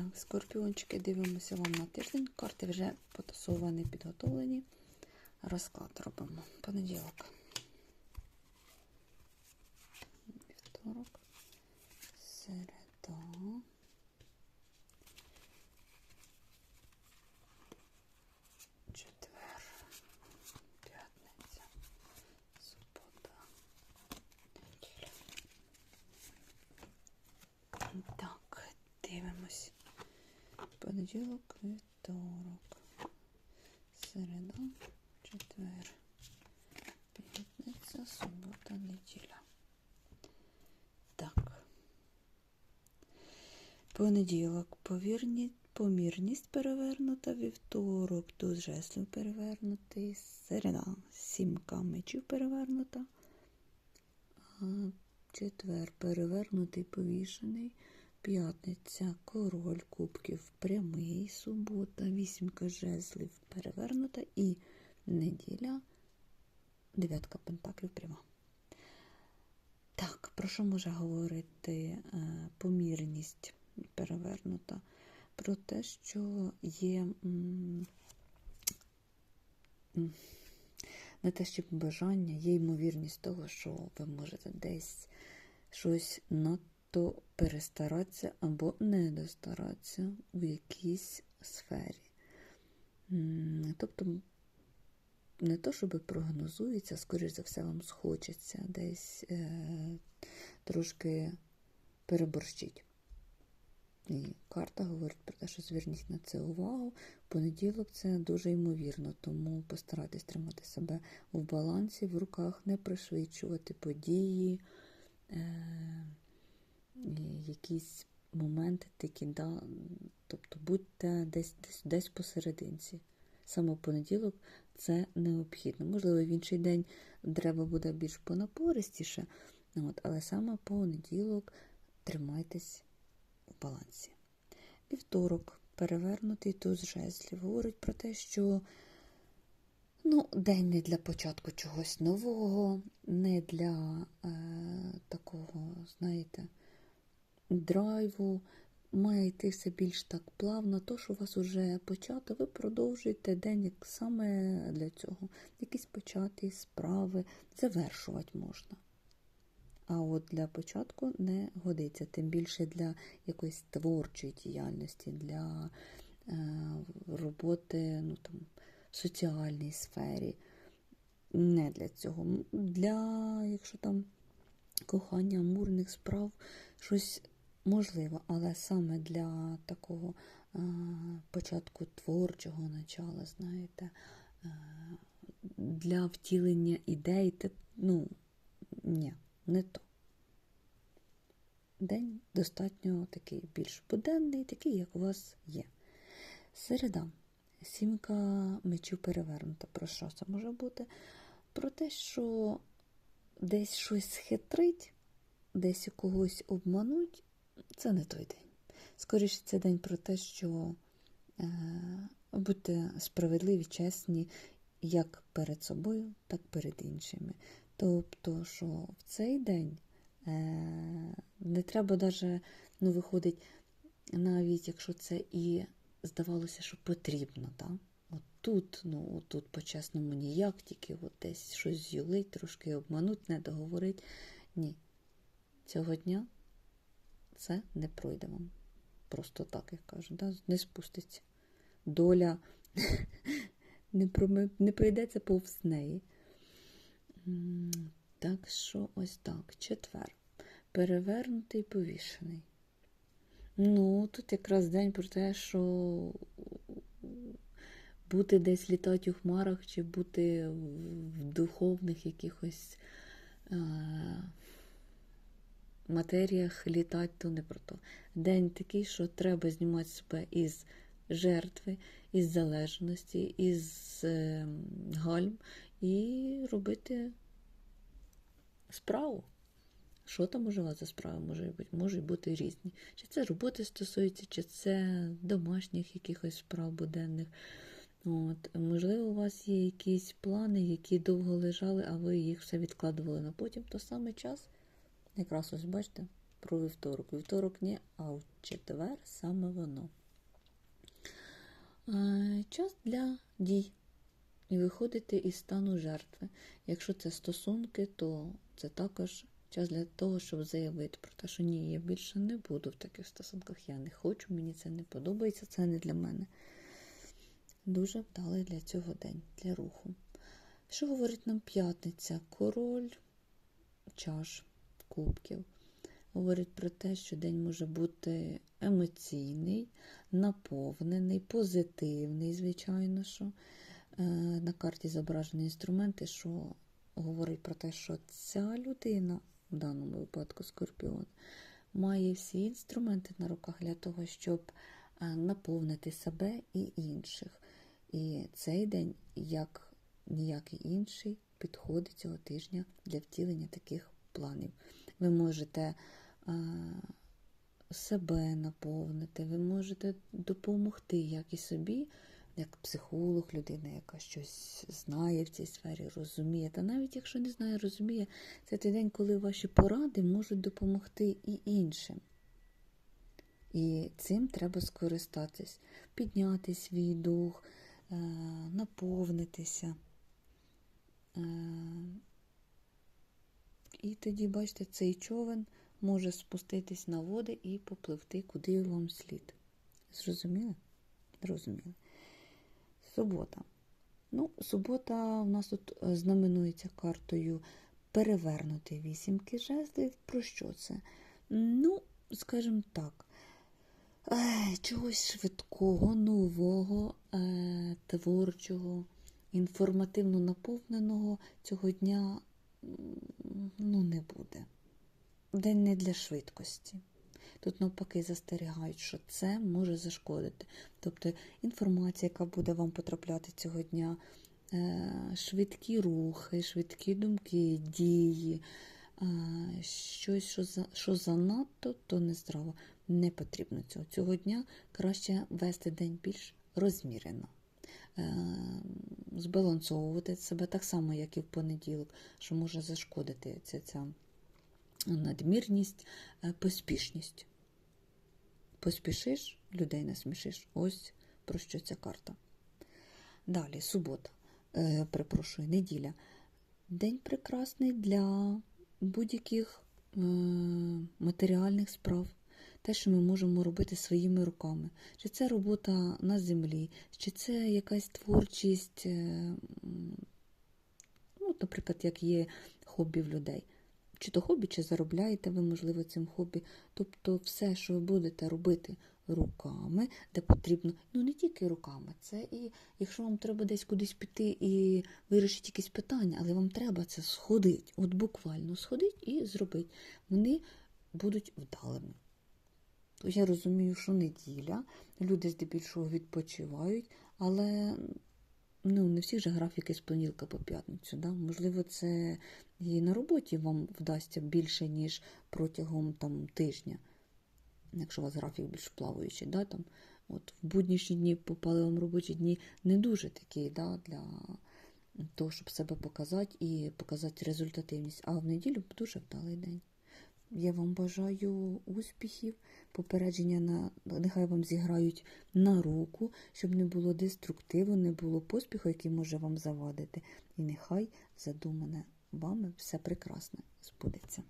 Так, скорпіончики, дивимося вам на тиждень. Карти вже потасовані, підготовлені. Розклад робимо. Понеділок. Вівторок. Середа. Четвер. П'ятниця. Субота. Неділя. Так, дивимось. Понеділок, вівторок. Середа, четвер. П'ятниця, субота, неділя. Так. Понеділок, повірні, помірність перевернута, вівторок, туз жеслів перевернутий, середа, сімка мечів перевернута, а, четвер перевернутий, повішений, п'ятниця, король кубків прямий, субота, вісімка жезлів перевернута і неділя, дев'ятка пентаклів пряма. Так, про що може говорити е, помірність перевернута? Про те, що є не те, щоб бажання, є ймовірність того, що ви можете десь щось надто перестаратися або не достаратися у якійсь сфері. Тобто, не то, щоб прогнозується, скоріш за все, вам схочеться десь е, трошки переборщить. І карта говорить про те, що зверніть на це увагу. Понеділок це дуже ймовірно, тому постарайтесь тримати себе в балансі, в руках, не пришвидшувати події, е, якісь моменти такі, да, тобто будьте десь, десь, десь посерединці. Саме в понеділок це необхідно. Можливо, в інший день треба буде більш понапористіше, от, але саме понеділок тримайтесь у балансі. Вівторок перевернутий туз жезлів говорить про те, що ну, день не для початку чогось нового, не для е, такого, знаєте, драйву. Має йти все більш так плавно, то, що у вас вже почато, ви продовжуєте день саме для цього. Якісь початі справи, завершувати можна. А от для початку не годиться, тим більше для якоїсь творчої діяльності, для е, роботи ну, там, в соціальній сфері. Не для цього. Для, якщо там кохання амурних справ, щось можливо, але саме для такого початку творчого начала, знаєте, для втілення ідей, ну, ні, не то. День достатньо такий більш буденний, такий, як у вас є. Середа. Сімка мечів перевернута. Про що це може бути? Про те, що десь щось схитрить, десь когось обмануть, це не той день. Скоріше, це день про те, що е, будьте справедливі, чесні, як перед собою, так перед іншими. Тобто, що в цей день е, не треба даже, ну, виходить, навіть якщо це і здавалося, що потрібно, так? От тут, ну, от тут по-чесному ніяк, тільки от десь щось з'юлить, трошки обмануть, не договорить. Ні. Цього дня це не пройде вам. Просто так, як кажуть, да? не спуститься. Доля не, не пройдеться повз неї. Так що ось так. Четвер. Перевернутий повішений. Ну, тут якраз день про те, що бути десь літати у хмарах, чи бути в духовних якихось е, матеріях літати, то не про то. День такий, що треба знімати себе із жертви, із залежності, із е, гальм і робити справу. Що там може вас за справа може бути? Можуть бути різні. Чи це роботи стосується, чи це домашніх якихось справ буденних. От. Можливо, у вас є якісь плани, які довго лежали, а ви їх все відкладували на потім. То саме час, якраз ось бачите, про вівторок. Вівторок ні, а в четвер саме воно. Е, Час для дій. І виходити із стану жертви. Якщо це стосунки, то це також час для того, щоб заявити про те, що ні, я більше не буду в таких стосунках, я не хочу, мені це не подобається, це не для мене. Дуже вдалий для цього день, для руху. Що говорить нам п'ятниця? Король чаш, кубків. Говорить про те, що день може бути емоційний, наповнений, позитивний, звичайно, що Е, на карті зображені інструменти, що говорить про те, що ця людина, в даному випадку Скорпіон, має всі інструменти на руках для того, щоб е, наповнити себе і інших. І цей день, як ніякий інший, підходить цього тижня для втілення таких планів. Ви можете е, себе наповнити, ви можете допомогти як і собі, як психолог, людина, яка щось знає в цій сфері, розуміє. Та навіть якщо не знає, розуміє, це той день, коли ваші поради можуть допомогти і іншим. І цим треба скористатись, підняти свій дух, е, наповнитися. І тоді, бачите, цей човен може спуститись на води і попливти, куди вам слід. Зрозуміли? Зрозуміли. Субота. Ну, субота в нас тут е, знаменується картою перевернути вісімки жезлів. Про що це? Ну, скажімо так, е, чогось швидкого, нового, е, творчого, інформативно наповненого цього дня ну, не буде. День не для швидкості. Тут навпаки застерігають, що це може зашкодити. Тобто інформація, яка буде вам потрапляти цього дня, е, швидкі рухи, швидкі думки, дії, е, щось, що, за, що занадто, то нездраво. Не потрібно цього. Цього дня краще вести день більш розмірено. Е, Збалансовувати себе так само, як і в понеділок, що може зашкодити ця, ця надмірність, е, поспішність. Поспішиш, людей насмішиш. Ось про що ця карта. Далі, субота, е, перепрошую, неділя. День прекрасний для будь-яких е, матеріальних справ. Те, що ми можемо робити своїми руками. Чи це робота на землі, чи це якась творчість, е, ну, наприклад, як є хобі в людей. Чи то хобі, чи заробляєте ви, можливо, цим хобі. Тобто все, що ви будете робити руками, де потрібно, ну не тільки руками, це і якщо вам треба десь кудись піти і вирішити якісь питання, але вам треба це сходити, от буквально сходити і зробити. Вони будуть вдалими. То я розумію, що неділя, люди здебільшого відпочивають, але ну, не всіх же графіки з понеділка по п'ятницю. Да? Можливо, це і на роботі вам вдасться більше, ніж протягом там, тижня, якщо у вас графік більш плаваючий. Да? Там, от, в буднішні дні попали вам робочі дні не дуже такі да, для того, щоб себе показати і показати результативність. А в неділю дуже вдалий день. Я вам бажаю успіхів, попередження на нехай вам зіграють на руку, щоб не було деструктиву, не було поспіху, який може вам завадити. І нехай задумане вами все прекрасне збудеться.